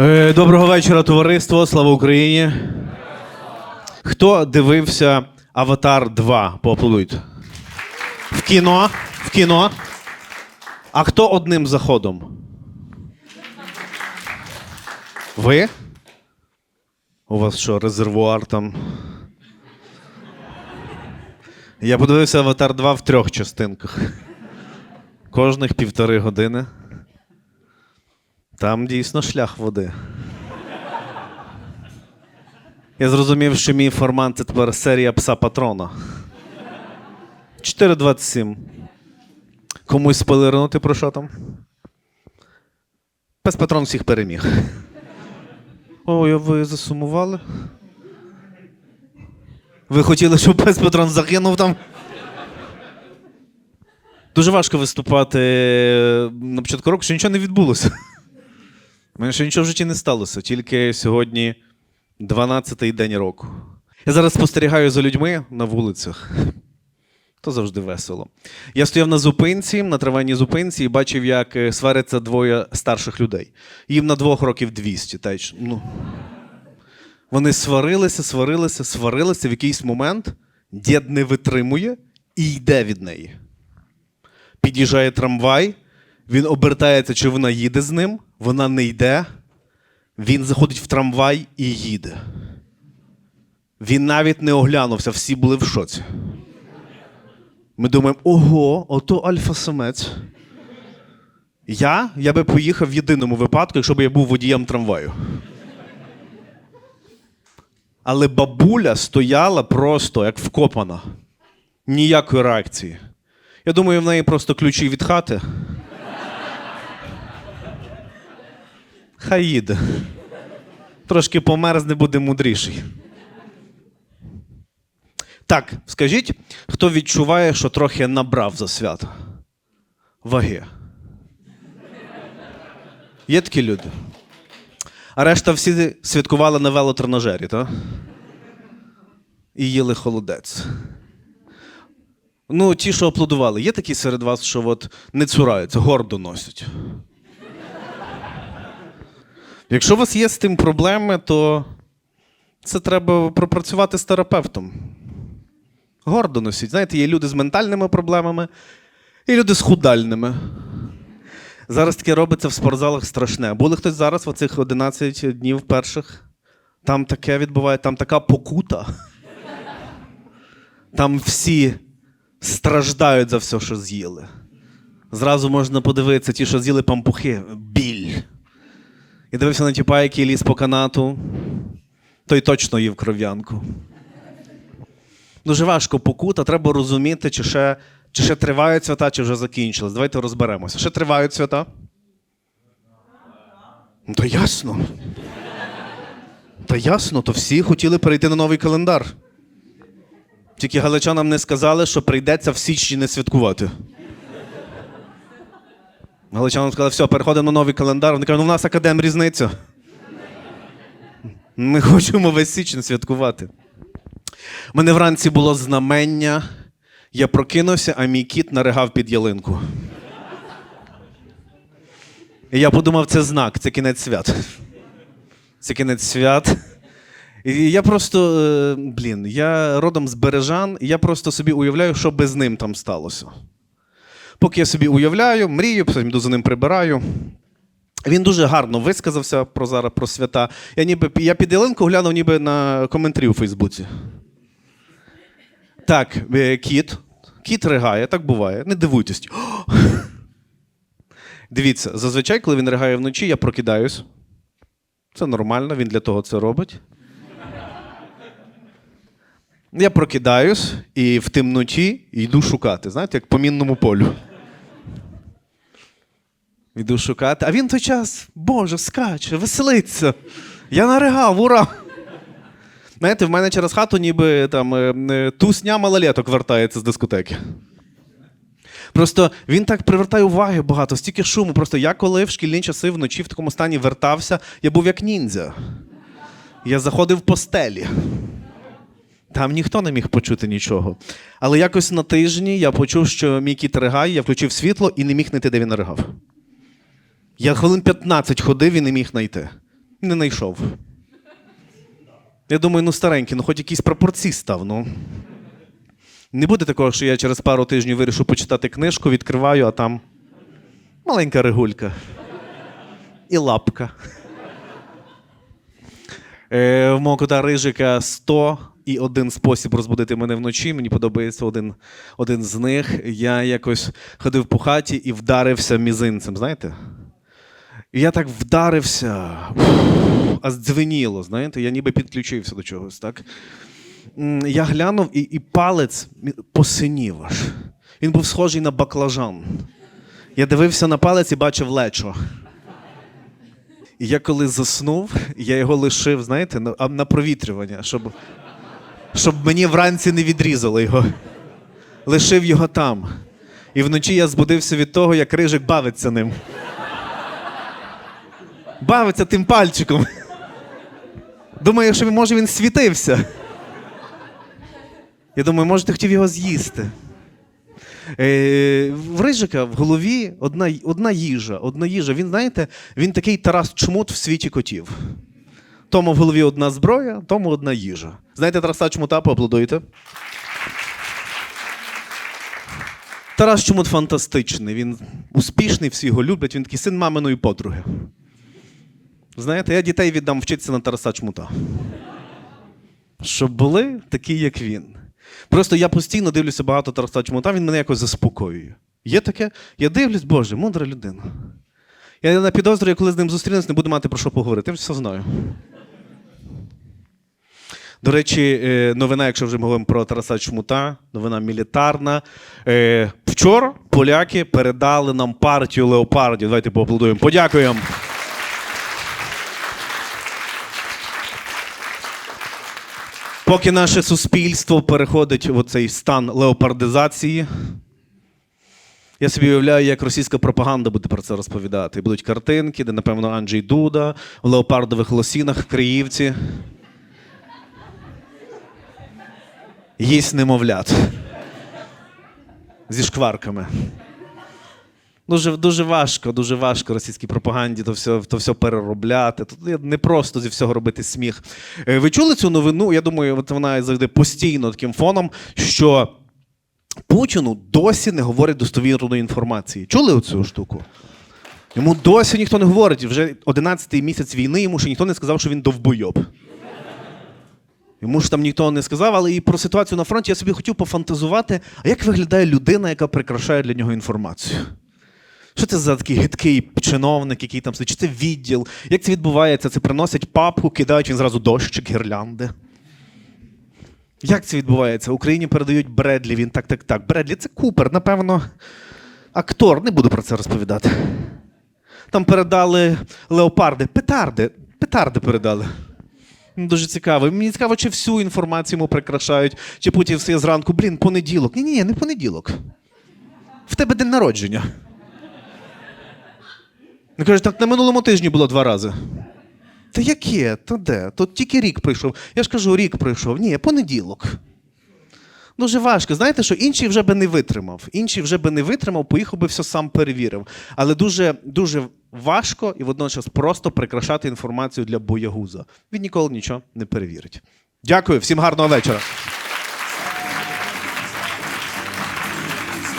Е, Доброго вечора, товариство. Слава Україні. Хто дивився Аватар 2? Поаплодуйте. В кіно. В кіно. А хто одним заходом? Ви? У вас що, резервуар там? Я подивився Аватар 2 в трьох частинках. Кожних півтори години. Там дійсно шлях води. Я зрозумів, що мій формат це тепер серія пса патрона. 4.27. Комусь спойлернути про що там? Пес патрон всіх переміг. Ой, ви засумували? Ви хотіли, щоб пес патрон загинув там? Дуже важко виступати на початку року, що нічого не відбулося. У мене ще нічого в житті не сталося, тільки сьогодні 12-й день року. Я зараз спостерігаю за людьми на вулицях. То завжди весело. Я стояв на зупинці, на траваній зупинці, і бачив, як е, сваряться двоє старших людей. Їм на двох років 200. Та й ну. Вони сварилися, сварилися, сварилися. В якийсь момент дід не витримує і йде від неї. Під'їжджає трамвай, він обертається, чи вона їде з ним, вона не йде. Він заходить в трамвай і їде. Він навіть не оглянувся, всі були в шоці. Ми думаємо, ого, ото альфа-самець. Я, я би поїхав в єдиному випадку, якщо б я був водієм трамваю. Але бабуля стояла просто як вкопана. Ніякої реакції. Я думаю, в неї просто ключі від хати. Хай їде. Трошки померзне, буде мудріший. Так, скажіть, хто відчуває, що трохи набрав за свято? Ваги. Є такі люди. А решта всі святкували на велотренажері, так? І їли холодець. Ну, ті, що аплодували, є такі серед вас, що от не цураються, гордо носять. Якщо у вас є з тим проблеми, то це треба пропрацювати з терапевтом. Гордо носіть. Знаєте, є люди з ментальними проблемами і люди з худальними. Зараз таке робиться в спортзалах страшне. Були хтось зараз в оцих 11 днів перших? Там таке відбуває, там така покута. Там всі страждають за все, що з'їли. Зразу можна подивитися, ті, що з'їли пампухи. І дивився на тіпа, який ліз по канату, той точно їв кров'янку. Дуже важко покута, треба розуміти, чи ще, чи ще тривають свята, чи вже закінчились. Давайте розберемося. Ще тривають свята? Ну, то ясно. Та ясно, то всі хотіли перейти на новий календар. Тільки галичанам не сказали, що прийдеться в січні не святкувати. Галичанам сказали, все, переходимо на новий календар. Вони кажуть, ну в нас академ різниця. Ми хочемо весь січень святкувати. У мене вранці було знамення. Я прокинувся, а мій кіт наригав під ялинку. І я подумав, це знак, це кінець свят. Це кінець свят. І я просто, е, блін, я родом з Бережан, і я просто собі уявляю, що би з ним там сталося. Поки я собі уявляю, мрію, потім йду за ним прибираю. Він дуже гарно висказався про зараз про свята. Я ніби я під ялинку глянув ніби на коментарі у Фейсбуці. Так, е, кіт. Кіт ригає, так буває. Не дивуйтесь. Дивіться, зазвичай, коли він ригає вночі, я прокидаюсь. Це нормально, він для того це робить. Я прокидаюсь і в темноті йду шукати, знаєте, як по мінному полю. Йду шукати. А він той час, Боже, скаче, веселиться. Я наригав, ура! Знаєте, в мене через хату ніби там е, е, тусня малолеток вертається з дискотеки. Просто він так привертає уваги багато, стільки шуму. Просто я коли в шкільні часи вночі в такому стані вертався, я був як ніндзя. Я заходив в постелі. Там ніхто не міг почути нічого. Але якось на тижні я почув, що мій кіт ригає, я включив світло і не міг знайти, де він ригав. Я хвилин 15 ходив і не міг знайти. Не знайшов. Я думаю, ну старенький, ну хоч якийсь пропорцій став, ну. Не буде такого, що я через пару тижнів вирішу почитати книжку, відкриваю, а там маленька ригулька. І лапка. Е, мого кота Рижика 100 і один спосіб розбудити мене вночі. Мені подобається один, один з них. Я якось ходив по хаті і вдарився мізинцем, знаєте? І я так вдарився, аж дзвеніло, знаєте, я ніби підключився до чогось, так? Я глянув, і, і палець посинів аж. Він був схожий на баклажан. Я дивився на палець і бачив лечо. І я коли заснув, я його лишив, знаєте, на, а, на провітрювання, щоб, щоб мені вранці не відрізало його. Лишив його там. І вночі я збудився від того, як рижик бавиться ним. Бавиться тим пальчиком. Думаю, що може він світився. Я думаю, може, ти хотів його з'їсти. Е, в Рижика в голові одна, одна їжа, одна їжа. Він, знаєте, він такий Тарас Чмут в світі котів. Тому в голові одна зброя, тому одна їжа. Знаєте Тараса Чмута, поаплодуйте. Тарас Чмут фантастичний. Він успішний, всі його люблять. Він такий син маминої подруги. Знаєте, я дітей віддам вчитися на Тараса Чмута. Щоб були такі, як він. Просто я постійно дивлюся багато Тараса Чмута, він мене якось заспокоює. Є таке? Я дивлюсь, Боже, мудра людина. Я на підозрюю, коли з ним зустрінусь, не буду мати про що поговорити. Я все знаю. До речі, е, новина, якщо вже ми говоримо про Тараса Чмута, новина мілітарна. Е, Вчора поляки передали нам партію леопардів. Давайте поаплодуємо. Подякуємо. Поки наше суспільство переходить в цей стан леопардизації, я собі уявляю, як російська пропаганда буде про це розповідати. Будуть картинки, де, напевно, Анджей Дуда в леопардових лосінах Криївці. Їсть немовлят. Зі шкварками. Дуже, дуже важко, дуже важко російській пропаганді то все, то все переробляти. Тут не просто зі всього робити сміх. Е, Ви чули цю новину? Я думаю, от вона завжди постійно таким фоном, що Путіну досі не говорять достовірної інформації. Чули оцю штуку? Йому досі ніхто не говорить. Вже 11-й місяць війни йому ще ніхто не сказав, що він довбойоб. Йому ж там ніхто не сказав, але і про ситуацію на фронті я собі хотів пофантазувати, а як виглядає людина, яка прикрашає для нього інформацію? Що це за такий гидкий чиновник, який там сидить? Чи це відділ? Як це відбувається? Це приносять папку, кидають він зразу дощик, гірлянди. Як це відбувається? В Україні передають Бредлі, він так, так, так. Бредлі це Купер, напевно, актор, не буду про це розповідати. Там передали леопарди, петарди, петарди передали. Ну, Дуже цікаво. Мені цікаво, чи всю інформацію йому прикрашають, чи Путін встає зранку, блін, понеділок. Ні, ні, не понеділок. В тебе день народження. Він каже, так на минулому тижні було два рази. Та яке? То де? Тут тільки рік прийшов. Я ж кажу, рік прийшов. Ні, понеділок. Дуже важко. Знаєте, що інший вже би не витримав. Інший вже би не витримав, поїхав би все сам перевірив. Але дуже, дуже важко і водночас просто прикрашати інформацію для боягуза. Він ніколи нічого не перевірить. Дякую, всім гарного вечора.